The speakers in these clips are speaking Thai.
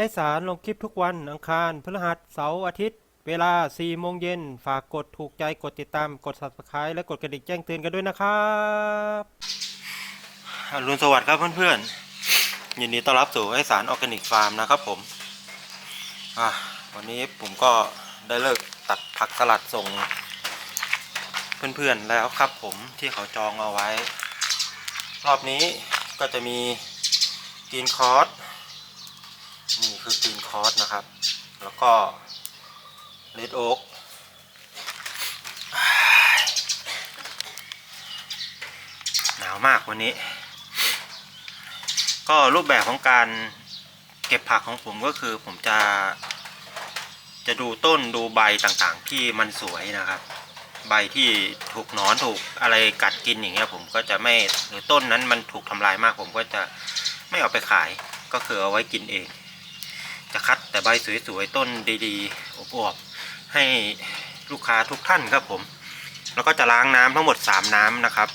ไอสารลงคลิปทุกวันอังคารพฤหัสเสาร์อาทิตย์ เวลา 4 โมงเย็น ฝากกดถูกใจกดติดตามกด subscribe และกดกระดิ่งแจ้งเตือนกันด้วยนะครับอรุณสวัสดิ์ครับเพื่อนๆยินดีต้อนรับสู่ไอสารออร์แกนิกฟาร์มนะครับผมวันนี้ผมก็ได้เลิกตัดผักสลัดส่ง เพื่อนๆแล้วครับผมที่เขาจองเอาไว้ รอบนี้ก็จะมีกรีนคอร์ส นี่คือกรีนคอร์สนะครับ แล้วก็เลดโอ๊กหนาวมากวันนี้ ก็รูปแบบของการเก็บผักของผมก็คือผมจะ จะดูต้นดูใบต่างๆ ที่มันสวยนะครับ ใบที่ถูกนอนถูกอะไรกัดกินอย่างเงี้ยผมก็จะไม่หรือต้นนั้นมันถูกทำลายมากผมก็จะไม่เอาไปขายก็คือเอาไว้กินเอง จะคัดแต่ใบสวยๆต้นดีๆอวบๆให้ลูกค้าทุกท่านครับผม แล้วก็จะล้างน้ำทั้งหมด 3 น้ำนะครับ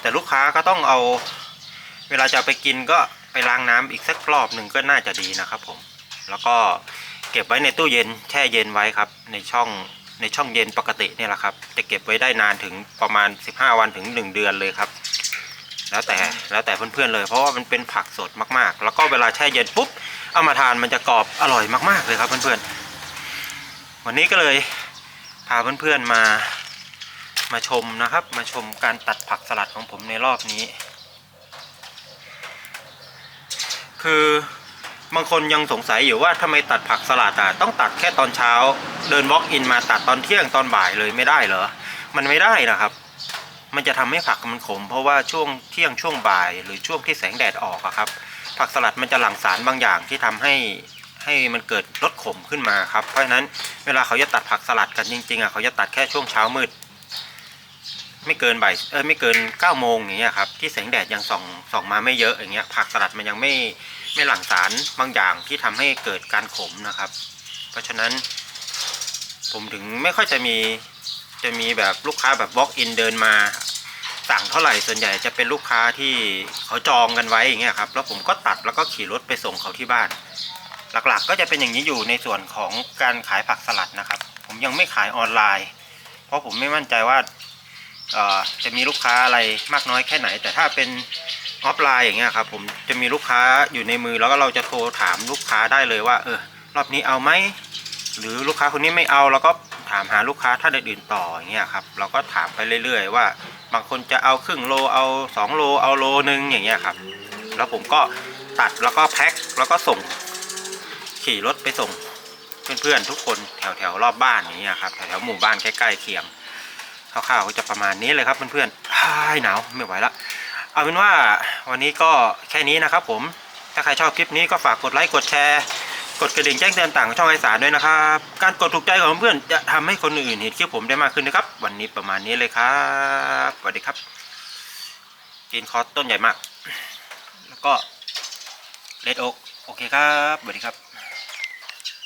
แต่ลูกค้าก็ต้องเอา เวลาจะไปกินก็ไปล้างน้ำอีกสักรอบหนึ่งก็น่าจะดีนะครับผม แล้วก็เก็บไว้ในตู้เย็นแช่เย็นไว้ครับ ในช่องในช่องเย็นปกติเนี่ยแหละครับ จะเก็บไว้ได้นานถึงประมาณ 15 วันถึง 1 เดือนเลยครับ แล้วแต่แล้วแต่เพื่อนๆเลย เพราะว่ามันเป็นผักสดมากๆ แล้วก็เวลาแช่เย็นปุ๊บ เอามาทานมันจะกรอบอร่อยมาก ๆ เลยครับเพื่อนๆ วันนี้ก็เลยพาเพื่อนๆมามาชมนะครับ มาชมการตัดผักสลัดของผมในรอบนี้ คือบางคนยังสงสัยอยู่ว่าทำไมตัดผักสลัดอะต้องตัดแค่ตอนเช้า เดิน walk in มาตัดตอนเที่ยงตอนบ่ายเลยไม่ได้เหรอ มันไม่ได้นะครับ มันจะทำให้ผักมันขม เพราะว่าช่วงเที่ยงช่วงบ่าย หรือช่วงที่แสงแดดออกอะครับ ผักสลัดมันจะหลั่งสารบางอย่างที่ทำให้ให้มันเกิดรสขมขึ้นมาครับ เพราะฉะนั้นเวลาเขาจะตัดผักสลัดกันจริงๆอะเขาจะตัดแค่ช่วงเช้ามืด ไม่เกินบ่ายเออไม่เกิน9ก้าโมงอย่างเงี้ยครับที่แสงแดดยังส่องส่องมาไม่เยอะอย่างเงี้ยผักสลัดมันยังไม่ไม่หลั่งสารบางอย่างที่ทำให้เกิดการขมนะครับ เพราะฉะนั้น ผมถึงไม่ค่อยจะมีจะมีแบบลูกค้าแบบ walk in เดินมา สั่งเท่าไหร่ส่วนใหญ่จะเป็นลูกค้าที่เขาจองกันไว้อย่างเงี้ยครับแล้วผมก็ตัดแล้วก็ขี่รถไปส่งเขาที่บ้าน หลักๆ ก็จะเป็นอย่างนี้อยู่ในส่วนของการขายผักสลัดนะครับ ผมยังไม่ขายออนไลน์ เพราะผมไม่มั่นใจว่าจะมีลูกค้าอะไรมากน้อยแค่ไหน แต่ถ้าเป็นออฟไลน์อย่างเงี้ยครับผมจะมีลูกค้าอยู่ในมือแล้วก็เราจะโทรถามลูกค้าได้เลยว่าเออรอบนี้เอาไหมหรือลูกค้าคนนี้ไม่เอาเราก็ถามหาลูกค้าท่านอื่นๆต่ออย่างเงี้ยครับเราก็ถามไปเรื่อย ๆ ว่าางคนจะเอาครึ่งโลเอาสองโลเอาโลนึงอย่างเงี้ยครับ แล้วผมก็ตัดแล้วก็แพ็คแล้วก็ส่ง ขี่รถไปส่ง เพื่อนๆทุกคนแถวๆรอบบ้านอย่างเงี้ยครับแถวๆหมู่บ้านใกล้ๆเคียงคร่าวๆก็จะประมาณนี้เลยครับเพื่อนๆอ้ายหนาวไม่ไหวละเอาเป็นว่าวันนี้ก็แค่นี้นะครับผมถ้าใครชอบคลิปนี้ก็ฝากกดไลค์กดแชร์ กดกระดิ่งแจ้งเตือนต่างช่องไอสารด้วยนะครับ การกดถูกใจของเพื่อนจะทำให้คนอื่นเห็นคลิปผมได้มากขึ้นนะครับ วันนี้ประมาณนี้เลยครับสวัสดีครับกินคอสต้นใหญ่มาก แล้วก็เลดโอ๊กโอเคครับสวัสดีครับ